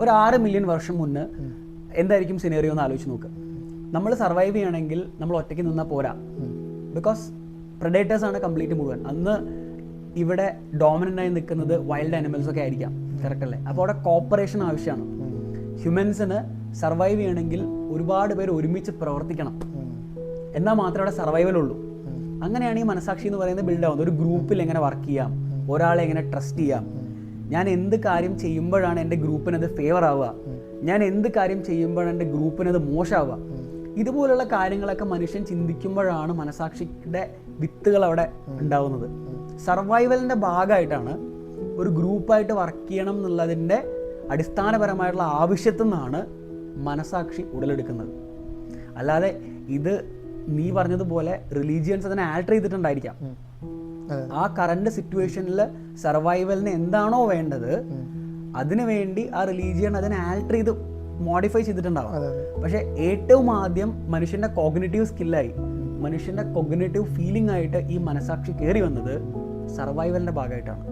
ഒരു ആറ് മില്യൺ വർഷം മുന്നേ എന്തായിരിക്കും സിനേറിയോ എന്ന് ആലോചിച്ച് നോക്ക്. നമ്മൾ സർവൈവ് ചെയ്യണമെങ്കിൽ നമ്മൾ ഒറ്റയ്ക്ക് നിന്നാൽ പോരാ. ബിക്കോസ് പ്രഡേറ്റേഴ്സ് ആണ് കംപ്ലീറ്റ് മുഴുവൻ. അന്ന് ഇവിടെ ഡോമിനന്റ് ആയി നിൽക്കുന്നത് വൈൽഡ് ആനിമൽസ് ഒക്കെ ആയിരിക്കാം. കറക്റ്റ് അല്ലേ? അപ്പോൾ അവിടെ കോപ്പറേഷൻ ആവശ്യമാണ്. ഹ്യൂമൻസിന് സർവൈവ് ചെയ്യണമെങ്കിൽ ഒരുപാട് പേര് ഒരുമിച്ച് പ്രവർത്തിക്കണം. എന്നാൽ മാത്രമേ അവിടെ സർവൈവൽ ഉള്ളൂ. അങ്ങനെയാണ് ഈ മനസാക്ഷി എന്ന് പറയുന്നത് ബിൽഡ് ആവുന്നത്. ഒരു ഗ്രൂപ്പിൽ എങ്ങനെ വർക്ക് ചെയ്യാം? ഒരാളെ എങ്ങനെ ട്രസ്റ്റ് ചെയ്യാം? ഞാൻ എന്ത് കാര്യം ചെയ്യുമ്പോഴാണ് എന്റെ ഗ്രൂപ്പിനത് ഫേവർ ആവുക? ഞാൻ എന്ത് കാര്യം ചെയ്യുമ്പോഴാണ് എന്റെ ഗ്രൂപ്പിനത് മോശമാവുക? ഇതുപോലുള്ള കാര്യങ്ങളൊക്കെ മനുഷ്യൻ ചിന്തിക്കുമ്പോഴാണ് മനസാക്ഷിയുടെ വിത്തുകൾ അവിടെ ഉണ്ടാവുന്നത്. സർവൈവലിന്റെ ഭാഗമായിട്ടാണ് ഒരു ഗ്രൂപ്പായിട്ട് വർക്ക് ചെയ്യണം എന്നുള്ളതിന്റെ അടിസ്ഥാനപരമായിട്ടുള്ള ആവശ്യത്തിൽ നിന്നാണ് മനസാക്ഷി ഉടലെടുക്കുന്നത്. അല്ലാതെ ഇത് നീ പറഞ്ഞതുപോലെ റിലീജിയൻസ് അതിനെ ആൾട്ടർ ചെയ്തിട്ടുണ്ടായിരിക്കാം. ആ കറന്റ് സിറ്റുവേഷനിൽ സർവൈവലിന് എന്താണോ വേണ്ടത് അതിനുവേണ്ടി ആ റിലീജിയൻ അതിനെ ആൾട്ടർ ചെയ്ത് മോഡിഫൈ ചെയ്തിട്ടുണ്ടാവാം. പക്ഷേ ഏറ്റവും ആദ്യം മനുഷ്യന്റെ കോഗ്നേറ്റീവ് സ്കില്ലായി മനുഷ്യന്റെ കോഗ്നേറ്റീവ് ഫീലിംഗ് ആയിട്ട് ഈ മനസാക്ഷി കയറി വന്നത് സർവൈവലിന്റെ ഭാഗമായിട്ടാണ്.